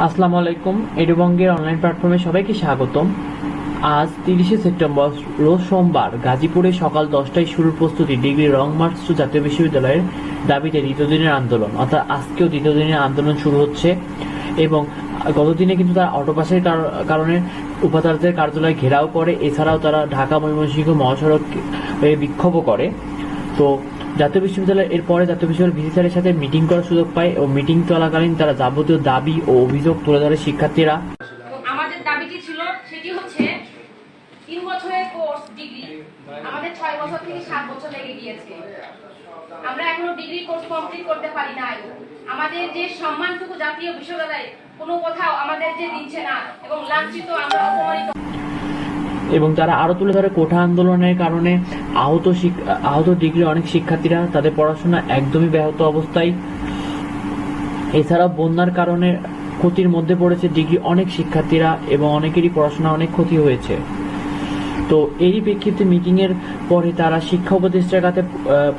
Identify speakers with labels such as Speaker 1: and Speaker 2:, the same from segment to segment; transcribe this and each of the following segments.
Speaker 1: আসসালামু আলাইকুম, এডুবঙ্গের অনলাইন প্ল্যাটফর্মে সবাইকে স্বাগতম। আজ তিরিশে সেপ্টেম্বর, রোজ সোমবার, গাজীপুরে সকাল দশটায় শুরুর প্রস্তুতি, ডিগ্রি রং মার্চ জাতীয় বিশ্ববিদ্যালয়ের দাবিতে দ্বিতীয় দিনের আন্দোলন। অর্থাৎ আজকেও দ্বিতীয় দিনের আন্দোলন শুরু হচ্ছে এবং গতদিনে কিন্তু তারা অটোপাসের কার- কারণে উপাচার্যের কার্যালয় ঘেরাও করে। এছাড়াও তারা ঢাকা ময়মনসিংহ মহাসড়ক এ বিক্ষোভ করে। তো জাতীয় বিশ্ববিদ্যালয় এরপরে জাতীয় বিশ্ববিদ্যালয় ভিসি স্যারের সাথে মিটিং করার সুযোগ পায় ও মিটিং চলাকালীন তারা যাবতীয় দাবি ও অভিযোগ তুলে ধরে শিক্ষার্থীরা।
Speaker 2: আমাদের দাবিটি ছিল, সেটি হচ্ছে তিন বছরের কোর্স ডিগ্রি আমাদের ছয় বছর থেকে সাত বছর লেগে গিয়েছে। আমরা এখনও ডিগ্রি কোর্স কমপ্লিট করতে পারি নাই। আমাদের যে সম্মানটুকু জাতীয় বিশ্ববিদ্যালয় কোনো কোথাও আমাদের যে দিচ্ছে না, এবং লাঞ্ছিত আমরা অপমানিত
Speaker 1: এবং তারা আরও তুলে ধরে কোঠা আন্দোলনের কারণে আহত আহত ডিগ্রি অনেক শিক্ষার্থীরা তাদের পড়াশোনা একদমই ব্যাহত অবস্থায়। এছাড়া বন্যার কারণে ক্ষতির মধ্যে পড়েছে ডিগ্রি অনেক শিক্ষার্থীরা এবং অনেকেরই পড়াশোনা অনেক ক্ষতি হয়েছে। তো এরই প্রেক্ষিতে মিটিং এর পরে তারা শিক্ষা উপদেষ্টার কাছে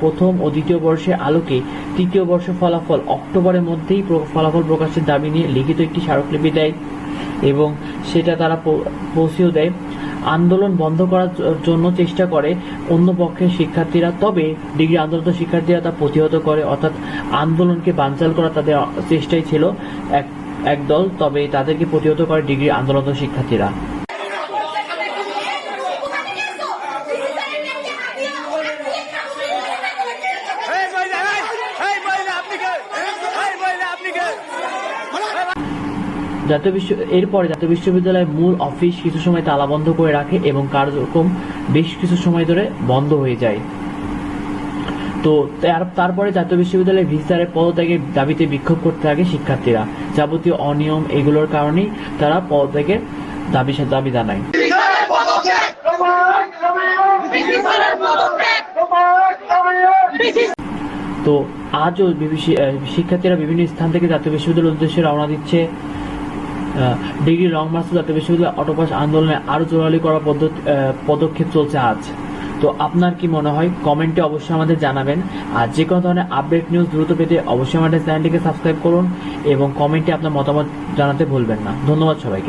Speaker 1: প্রথম ও দ্বিতীয় বর্ষের আলোকে তৃতীয় বর্ষ ফলাফল অক্টোবরের মধ্যেই ফলাফল প্রকাশের দাবি নিয়ে লিখিত একটি স্মারকলিপি দেয় এবং সেটা তারা পৌঁছেও দেয়। আন্দোলন বন্ধ করার জন্য চেষ্টা করে অন্য পক্ষের শিক্ষার্থীরা। তবে ডিগ্রি আন্দোলন শিক্ষার্থীরা তা প্রতিহত করে, অর্থাৎ আন্দোলনকে বানচাল করা তাদের চেষ্টাই ছিল এক, একদল, তবে তাদেরকে প্রতিহত করে ডিগ্রি আন্দোলনরত শিক্ষার্থীরা
Speaker 3: কে এই মহিলা আপনি কে
Speaker 1: জাতীয় বিশ্ব এরপরে জাতীয় বিশ্ববিদ্যালয়ের মূল অফিস কিছু সময় তালাবন্ধ করে রাখে এবং কার্যক্রম বেশ কিছু সময় ধরে বন্ধ হয়ে যায়। তো তার- তারপরে জাতীয় বিশ্ববিদ্যালয়ের ভিসারের পদত্যাগের দাবিতে বিক্ষোভ করতে থাকে শিক্ষার্থীরা। যাবতীয় অনিয়ম এগুলোর কারণেই তারা পদত্যাগের দাবি দাবি জানায়। তো আজও শিক্ষার্থীরা বিভিন্ন স্থান থেকে জাতীয় বিশ্ববিদ্যালয়ের উদ্দেশ্যে রওনা দিচ্ছে। ডিগ্রি রং মার্চ জাতীয় বিশ্ববিদ্যালয় অটোপাস আন্দোলনে আরও জোরালি করা পদক্ষেপ চলছে আজ। তো আপনার কি মনে হয়? কমেন্টে অবশ্যই আমাদের জানাবেন। আর যে কোনো ধরনের আপডেট নিউজ দ্রুত পেতে অবশ্যই আমাদের চ্যানেলটিকে সাবস্ক্রাইব করুন এবং কমেন্টে আপনার মতামত জানাতে ভুলবেন না। ধন্যবাদ সবাইকে।